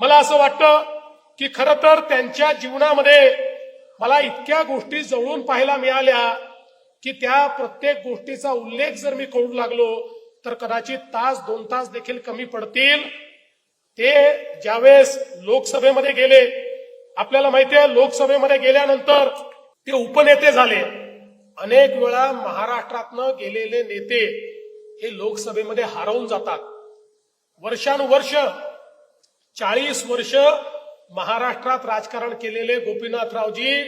मला असं वाटतं की खरं तर त्यांच्या जीवनामध्ये मला इतक्या गोष्टी जवळून पाहायला मिळाल्या की त्या प्रत्येक गोष्टीचा उल्लेख जर मी करू लागलो तर कदाचित तास दोन तास देखील कमी पडतील. ते ज्यावेळेस लोकसभेमध्ये गेले आपल्याला माहिती आहे लोकसभेमध्ये गेल्यानंतर ते उपनेते झाले. अनेक वेळा महाराष्ट्रातनं गेलेले नेते हे लोकसभेमध्ये हरवून जातात. वर्षानुवर्ष चाळीस वर्ष महाराष्ट्रात राजकारण केलेले गोपीनाथरावजी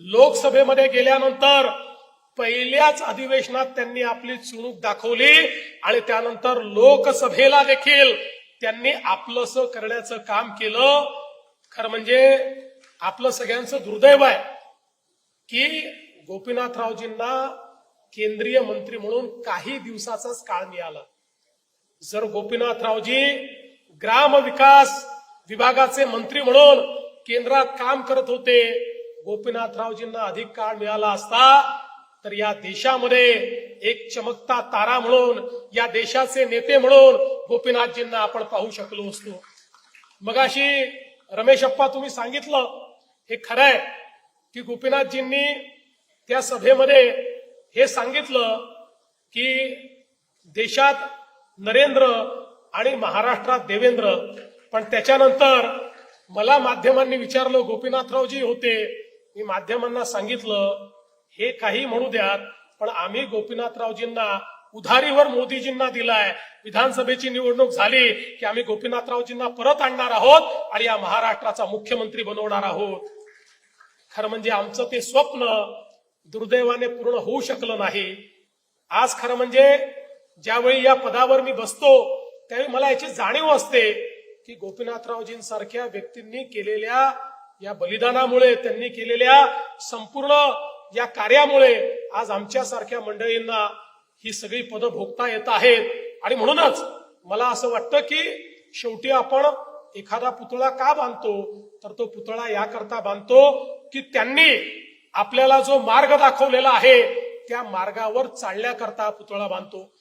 लोकसभेमध्ये गेल्यानंतर पहिल्याच अधिवेशनात त्यांनी आपली चुणूक दाखवली आणि त्यानंतर लोकसभेला देखील त्यांनी आपलंस करण्याचं काम केलं. खरं म्हणजे आपलं सगळ्यांचं दुर्दैव आहे की गोपीनाथरावजींना केंद्रीय मंत्री म्हणून काही दिवसाचाच काळ मिळाला. जर गोपीनाथरावजी ग्रामविकास विभागाचे मंत्री म्हणून केंद्रात काम करत होते. गोपीनाथरावजींना अधिक काळ मिळाला असता तर या देशामध्ये एक चमकता तारा म्हणून या देशाचे नेते म्हणून गोपीनाथजींना आपण पाहू शकलो असतो. मगाशी रमेश अप्पा तुम्ही सांगितलं हे खरं आहे की गोपीनाथजींनी त्या सभेमध्ये हे सांगितलं की देशात नरेंद्र आणि महाराष्ट्रात देवेंद्र. पण त्याच्यानंतर मला माध्यमांनी विचारलं गोपीनाथरावजी होते. मी माध्यमांना सांगितलं हे काही म्हणू द्यात पण आम्ही गोपीनाथरावजींना उधारीवर मोदीजींना दिलाय. विधानसभेची निवडणूक झाली की आम्ही गोपीनाथरावजींना परत आणणार आहोत आणि या महाराष्ट्राचा मुख्यमंत्री बनवणार आहोत. खरं म्हणजे आमचं ते स्वप्न दुर्दैवाने पूर्ण होऊ शकलं नाही. आज खरं म्हणजे ज्यावेळी या पदावर मी बसतो त्यावेळी मला याची जाणीव असते की गोपीनाथरावजींसारख्या व्यक्तींनी केलेल्या या बलिदानामुळे त्यांनी केलेल्या संपूर्ण या कार्यामुळे आज आमच्यासारख्या मंडळींना ही सगळी पदं भोगता येत आहेत. आणि म्हणूनच मला असं वाटतं की शेवटी आपण एखादा पुतळा का बांधतो? तर तो पुतळा याकरता बांधतो की त्यांनी आपल्याला जो मार्ग दाखवलेला आहे त्या मार्गावर चालण्याकरता पुतळा बांधतो.